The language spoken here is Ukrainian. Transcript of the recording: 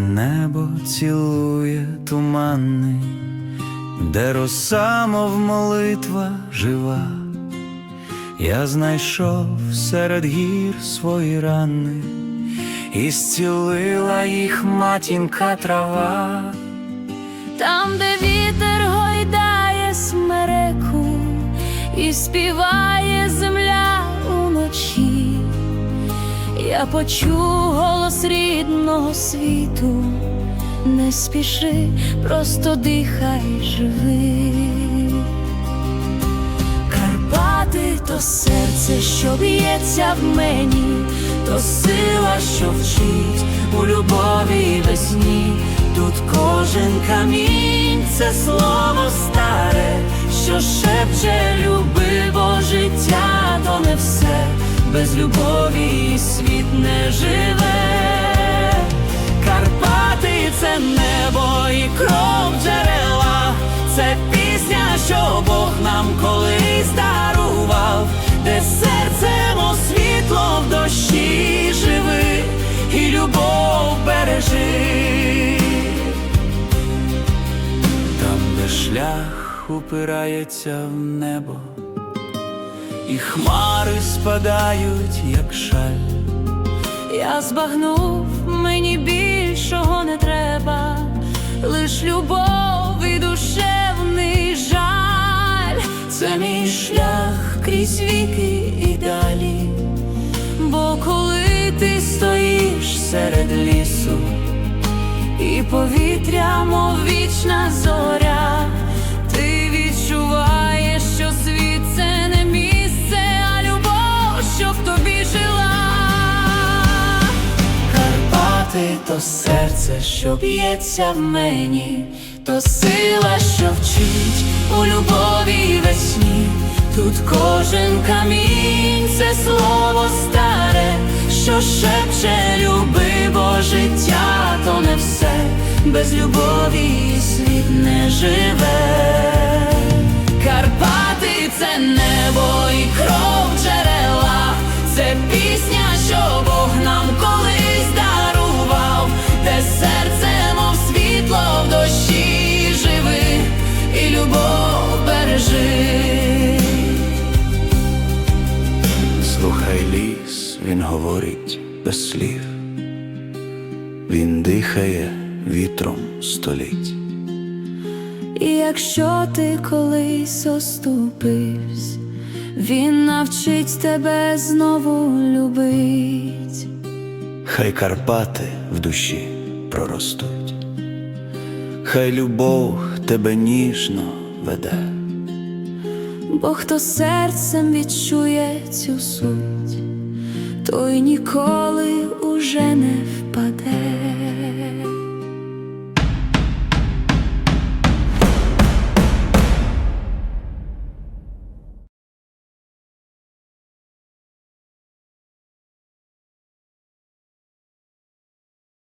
небо цілує туманний, де роса, мов молитва жива, я знайшов серед гір свої рани, і зцілила їх матінка трава. Там, де вітер гойдає смереку і співає я почув голос рідного світу, не спіши, просто дихай, живи. Карпати то серце, що б'ється в мені, то сила, що вчить у любові весні. Тут кожен камінь це слово старе, що шепче люби, бо життя то не все, без любові не живе. Карпати це небо і кров джерела, це пісня, що Бог нам колись дарував, де серцем у світло в дощі живи і любов бережи. Там, де шлях упирається в небо, і хмари спадають, як шаль. Я збагнув, мені більшого не треба, лиш любов і душевний жаль. Це мій шлях крізь віки і далі. Бо коли ти стоїш серед лісу, і повітря, мов вічна зоря, то серце, що б'ється в мені, то сила, що вчить у любові весні. Тут кожен камінь це слово старе, що шепче люби, бо життя то не все, без любові світ не живе. Карпати це небо він говорить без слів, він дихає вітром століть. І якщо ти колись оступився, він навчить тебе знову любить. Хай Карпати в душі проростуть, хай любов тебе ніжно веде. Бо хто серцем відчує цю суть, той ніколи уже не впаде.